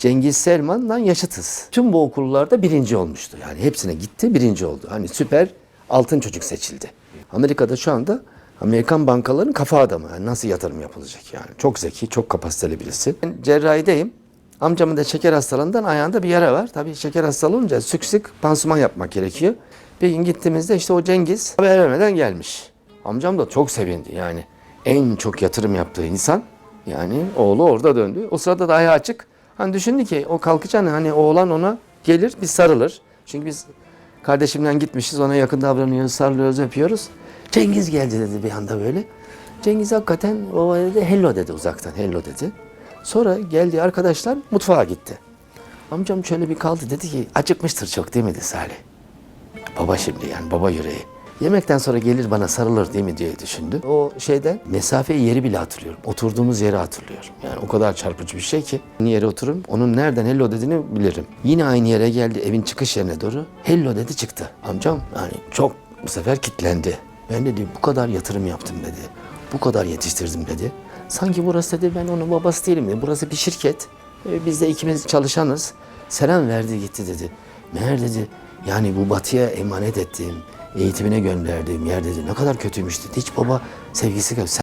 Cengiz Selman'la yaşıtız. Tüm bu okullarda birinci olmuştu. Yani hepsine gitti birinci oldu. Hani süper altın çocuk seçildi. Amerika'da şu anda Amerikan bankaların kafa adamı. Yani nasıl yatırım yapılacak yani. Çok zeki, çok kapasiteli birisi. Ben cerrahideyim. Amcamın da şeker hastalığından ayağında bir yara var. Tabii şeker hastalığı olunca sık sık pansuman yapmak gerekiyor. Bir gün gittiğimizde işte o Cengiz haber vermeden gelmiş. Amcam da çok sevindi yani. En çok yatırım yaptığı insan yani oğlu orada döndü. O sırada da ayağı açık. Hani düşündü ki o kalkacağını hani oğlan ona gelir bir sarılır. Çünkü biz kardeşimden gitmişiz ona yakın davranıyoruz, sarılıyoruz, öpüyoruz. Cengiz geldi dedi bir anda böyle. Cengiz hakikaten o dedi hello dedi uzaktan hello dedi. Sonra geldi arkadaşlar mutfağa gitti. Amcam şöyle bir kaldı dedi ki acıkmıştır çok değil mi dedi Salih. Baba şimdi yani baba yüreği. Yemekten sonra gelir bana sarılır değil mi diye düşündü. O şeyde mesafeyi yeri bile hatırlıyorum. Oturduğumuz yeri hatırlıyorum. Yani o kadar çarpıcı bir şey ki. Aynı yere otururum. Onun nereden hello dediğini bilirim. Yine aynı yere geldi evin çıkış yerine doğru. Hello dedi çıktı. Amcam yani çok bu sefer kitlendi. Ben dedi bu kadar yatırım yaptım dedi. Bu kadar yetiştirdim dedi. Sanki burası dedi ben onun babası değilim dedi. Burası bir şirket. E, Biz de ikimiz çalışanız. Selam verdi gitti dedi. Meğer dedi yani bu batıya emanet ettiğim, eğitimine gönderdiğim yer dedi ne kadar kötüymüş dedi. Hiç baba sevgisi gö-